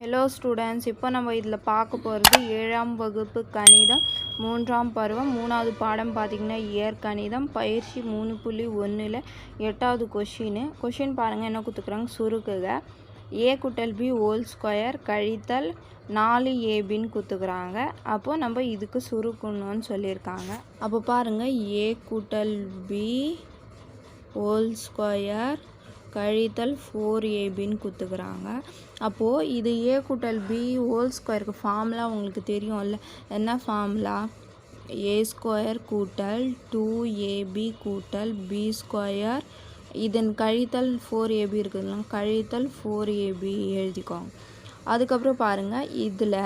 Hello students இப்போ நம்ம இதில் பார்க்க போகிறது ஏழாம் வகுப்பு கணிதம் மூன்றாம் பருவம் மூணாவது பாடம் பார்த்திங்கன்னா இயற்கணிதம் பயிற்சி மூணு புள்ளி ஒன்றில் எட்டாவது கொஷின் கொஷின் பாருங்கள் என்ன கொடுத்துக்குறாங்க சுருக்குக. ஏ குட்டல் பி ஹோல் ஸ்கொயர் கழித்தல் நாலு ஏபின்னு கொடுத்துக்குறாங்க அப்போது நம்ம இதுக்கு சுருக்கணும்னு சொல்லியிருக்காங்க. அப்போ பாருங்கள் ஏ கூட்டல் பி ஹோல் ஸ்கொயர் கழித்தல் ஃபோர் ஏபின்னு கொடுத்துக்குறாங்க அப்போது இது ஏ கூட்டல் பி ஹோல் ஸ்கொயருக்கு ஃபார்முலா உங்களுக்கு தெரியும்ல. என்ன ஃபார்முலா ஏ ஸ்கொயர் கூட்டல் டூ ஏபி கூட்டல் பி ஸ்கொயர் இதன் கழித்தல் ஃபோர் ஏபி இருக்குதுங்களா கழித்தல் ஃபோர் ஏபி எழுதிக்கோங்க. அதுக்கப்புறம் பாருங்கள் இதில்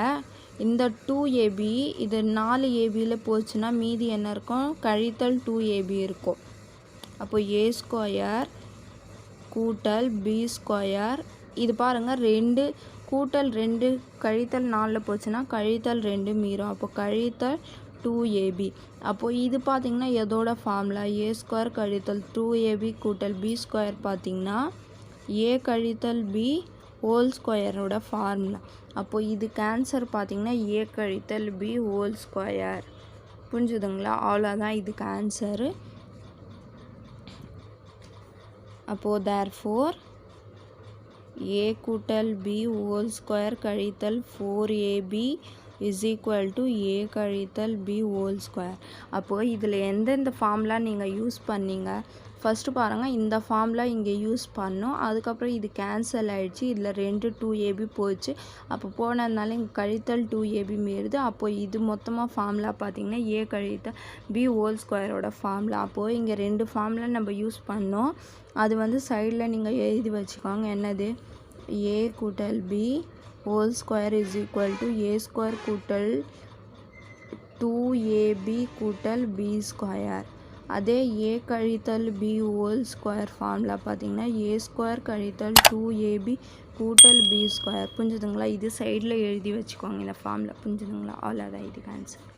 இந்த டூ ஏபி இது நாலு ஏபியில் போச்சுன்னா மீதி என்ன இருக்கும்? கழித்தல் டூ ஏபி இருக்கும். அப்போ ஏ ஸ்கொயர் கூட்டல் பி ஸ்கொயர் இது பாருங்கள் ரெண்டு கூட்டல் ரெண்டு கழித்தல் நாலில் போச்சுன்னா கழித்தல் ரெண்டு மீறும். அப்போ கழித்தல் டூ ஏபி அப்போது இது பார்த்திங்கன்னா எதோட ஃபார்முலா ஏ ஸ்கொயர் கழித்தல் டூ ஏபி கூட்டல் பி ஸ்கொயர் பார்த்திங்கன்னா ஏ கழித்தல் பி ஹோல் ஸ்கொயரோட ஃபார்முலா அப்போது இது கேன்சர் பார்த்திங்கன்னா ஏ கழித்தல் பி ஹோல் ஸ்கொயர் புரிஞ்சுதுங்களா? அவ்வளோதான் இதுக்கு ஆன்சரு அப்போது தேர் ஃபோர் ஏ கூட்டல் பி ஹோல் ஸ்கொயர் கழித்தல் four AB is equal to A கழித்தல் பி ஹோல் ஸ்கொயர் அப்போது இதில் எந்தெந்த ஃபார்ம்லாம் நீங்கள் யூஸ் பண்ணீங்க? ஃபஸ்ட்டு பாருங்கள் இந்த ஃபார்ம்லாம் இங்கே யூஸ் பண்ணோம். அதுக்கப்புறம் இது கேன்சல் ஆகிடுச்சு இதில் ரெண்டு டூ ஏபி போச்சு. அப்போ போனதுனால இங்கே கழித்தல் டூ ஏபி மீறுது. அப்போது இது மொத்தமாக ஃபார்ம்லாம் பார்த்திங்கன்னா ஏ கழித்தல் பி ஹோல் ஸ்கொயரோட ஃபார்ம்லா அப்போது இங்கே ரெண்டு ஃபார்ம்லாம் நம்ம யூஸ் பண்ணோம். அது வந்து சைடில் நீங்கள் எழுதி வச்சுக்கோங்க. என்னது? ஏ கூட்டல் B whole square is equal to A square கூட்டல் டூ ஏபி கூட்டல் பி ஸ்கொயர் அதே ஏ கழித்தல் பி ஹோல் ஸ்கொயர் ஃபார்மில் பார்த்தீங்கன்னா ஏ ஸ்கொயர் கழித்தல் டூ ஏபி கூட்டல் பி ஸ்கொயர் புரிஞ்சுதுங்களா? இது சைடில் எழுதி வச்சுக்கோங்க இந்த ஃபார்மில் புரிஞ்சுதுங்களா? அவ்வளோதான் இதுக்கு ஆன்சர்